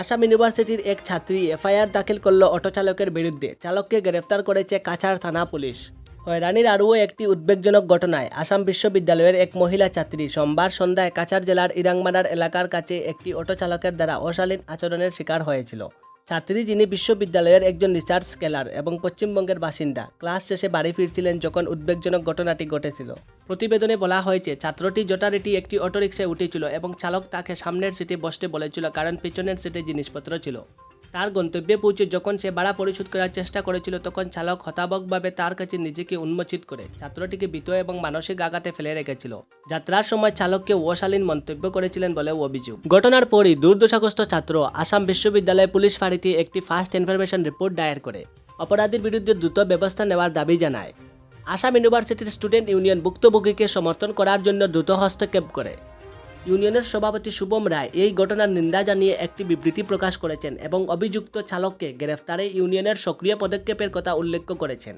আসাম ইউনিভার্সিটির এক ছাত্রী এফআইআর দাখিল করল অটো চালকের বিরুদ্ধে। চালককে গ্রেফতার করেছে কাছাড় থানা পুলিশ। হয়রানির আরও একটি উদ্বেগজনক ঘটনায় আসাম বিশ্ববিদ্যালয়ের এক মহিলা ছাত্রী সোমবার সন্ধ্যায় কাছাড় জেলার ইরাংমারার এলাকার কাছে একটি অটো চালকের দ্বারা অশালীন আচরণের শিকার হয়েছিল। ছাত্রী যিনি বিশ্ববিদ্যালয়ের একজন রিসার্চ স্কলার এবং পশ্চিমবঙ্গের বাসিন্দা, ক্লাস শেষে বাড়ি ফিরছিলেন যখন উদ্বেগজনক ঘটনাটি ঘটেছিল। প্রতিবেদনে বলা হয়েছে, ছাত্রটি যথারীতি একটি অটোরিকশায় উঠেছিল এবং চালক তাকে সামনের সিটে বসতে বলেছিল কারণ পিছনের সিটে জিনিসপত্র ছিল। তার গন্তব্যে পৌঁছে যখন সে ভাড়া পরিশোধ করার চেষ্টা করেছিল, তখন চালক হতাবকভাবে তার কাছে নিজেকে উন্মোচিত করে ছাত্রটিকে বিত এবং মানসিক আঘাতে ফেলে রেখেছিল। যাত্রার সময় চালককে অশালীন মন্তব্য করেছিলেন বলে অভিযোগ। ঘটনার পরই দুর্দশাগ্রস্ত ছাত্র আসাম বিশ্ববিদ্যালয় পুলিশ ফাঁড়িতে একটি ফার্স্ট ইনফরমেশন রিপোর্ট দায়ের করে। অপরাধীর বিরুদ্ধে দ্রুত ব্যবস্থা নেওয়ার দাবি জানায়। আসাম ইউনিভার্সিটির স্টুডেন্ট ইউনিয়ন ভুক্তভোগীকে সমর্থন করার জন্য দ্রুত হস্তক্ষেপ করে। ইউনিয়নের সভাপতি শুভম রায় এই ঘটনার নিন্দা জানিয়ে একটি বিবৃতি প্রকাশ করেছেন এবং অভিযুক্ত চালককে গ্রেফতারে ইউনিয়নের সক্রিয় পদক্ষেপের কথা উল্লেখ করেছেন।